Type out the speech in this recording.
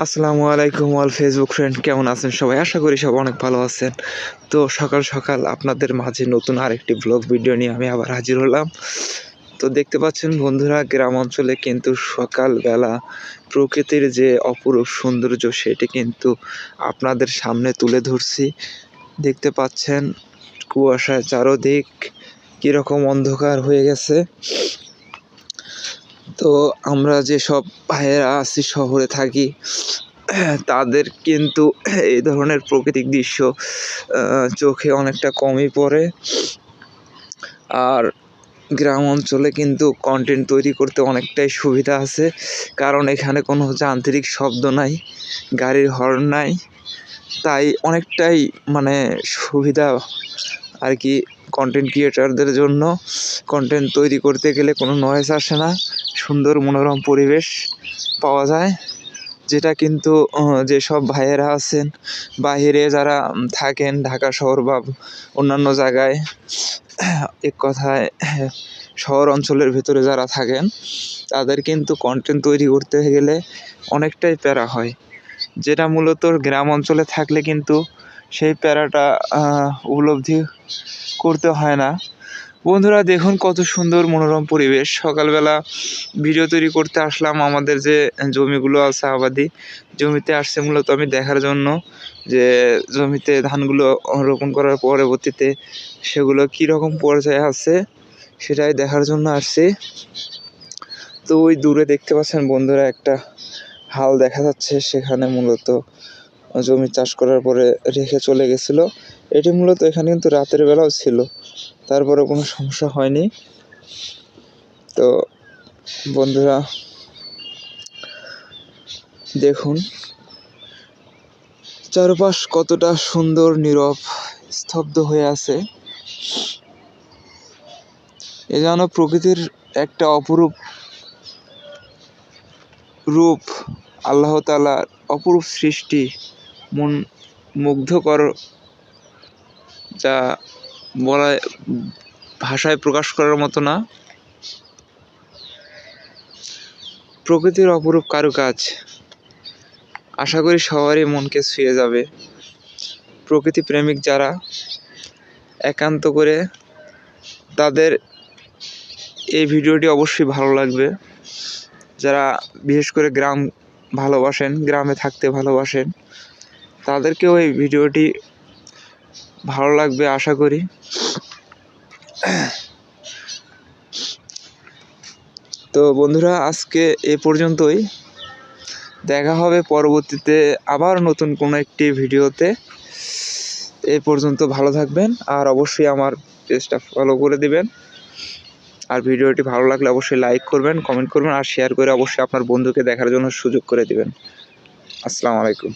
আসসালামু আলাইকুম all Facebook friend, কেমন আছেন সবাই? আশা করি সব অনেক ভালো আছেন। তো সকাল সকাল আপনাদের মাঝে নতুন আরেকটি ব্লগ ভিডিও নিয়ে আমি আবার হাজির হলাম। তো দেখতে পাচ্ছেন বন্ধুরা, গ্রাম অঞ্চলে কিন্তু সকালবেলা প্রকৃতির যে অপরূপ সৌন্দর্য, সেটি কিন্তু আপনাদের সামনে তুলে ধরছি। দেখতে পাচ্ছেন কুয়াশায় চারোদিক কীরকম অন্ধকার হয়ে গেছে। তো আমরা যে সব ভাইয়েরা আছি, শহরে থাকি, তাদের কিন্তু এই ধরনের প্রাকৃতিক দৃশ্য চোখে অনেকটা কমই পড়ে। আর গ্রাম অঞ্চলে কিন্তু কন্টেন্ট তৈরি করতে অনেকটাই সুবিধা আছে, কারণ এখানে কোনো যান্ত্রিক শব্দ নাই, গাড়ির হর্ন নাই, তাই অনেকটাই মানে সুবিধা আর কি কন্টেন্ট ক্রিয়েটারদের জন্য কন্টেন্ট তৈরি করতে গেলে কোনো নয়েজ আসে না, সুন্দর মনোরম পরিবেশ পাওয়া যায়। যেটা কিন্তু যেসব ভাইয়েরা আছেন বাইরে যারা থাকেন, ঢাকা শহর বা অন্যান্য জায়গায়, এক কথায় শহর অঞ্চলের ভেতরে যারা থাকেন, তাদের কিন্তু কন্টেন্ট তৈরি করতে গেলে অনেকটাই প্যারা হয়। যেটা মূলত গ্রাম অঞ্চলে থাকলে কিন্তু সেই প্যারাটা উপলব্ধি করতে হয় না। বন্ধুরা, দেখুন কত সুন্দর মনোরম পরিবেশ। সকালবেলা ভিডিও তৈরি করতে আসলাম আমাদের যে জমিগুলো আছে আবাদি, জমিতে আসছে মূলত আমি দেখার জন্য যে জমিতে ধানগুলো রোপণ করার পরবর্তীতে সেগুলো কী রকম পর্যায়ে আছে সেটাই দেখার জন্য আসছি। তো ওই দূরে দেখতে পাচ্ছেন বন্ধুরা একটা হাল দেখা যাচ্ছে, সেখানে মূলত জমি চাষ করার পরে রেখে চলে গেছিল। এটি মূলত এখানে কিন্তু রাতের বেলাও ছিল। তারপরে কোনো সমস্যা হয়নি। তো বন্ধুরা, দেখুন, চারপাশ কতটা সুন্দর, নীরব, স্তব্ধ হয়ে আছে। এ যেন প্রকৃতির একটা অপরূপ রূপ, আল্লাহ তালার অপরূপ সৃষ্টি মন মুগ্ধকর যা বলা ভাষায় প্রকাশ করার মতো না। প্রকৃতির অপরূপ কারুকাজ। আশা করি সবারই মনকে ছুঁয়ে যাবে। প্রকৃতি প্রেমিক যারা, একান্ত করে তাদের এই ভিডিওটি অবশ্যই ভালো লাগবে। যারা বিশেষ করে গ্রাম ভালোবাসেন, গ্রামে থাকতে ভালোবাসেন তাদেরকেও এই ভিডিওটি ভালো লাগবে আশা করি। তো বন্ধুরা, আজকে এ পর্যন্তই। দেখা হবে পরবর্তীতে আবার নতুন কোনো একটি ভিডিওতে। এ পর্যন্ত ভালো থাকবেন আর অবশ্যই আমার পেজটা ফলো করে দিবেন। আর ভিডিওটি ভালো লাগলে অবশ্যই লাইক করবেন কমেন্ট করবেন আর শেয়ার করে অবশ্যই আপনার বন্ধুকে দেখার জন্য সুযোগ করে দিবেন। আসসালামু আলাইকুম।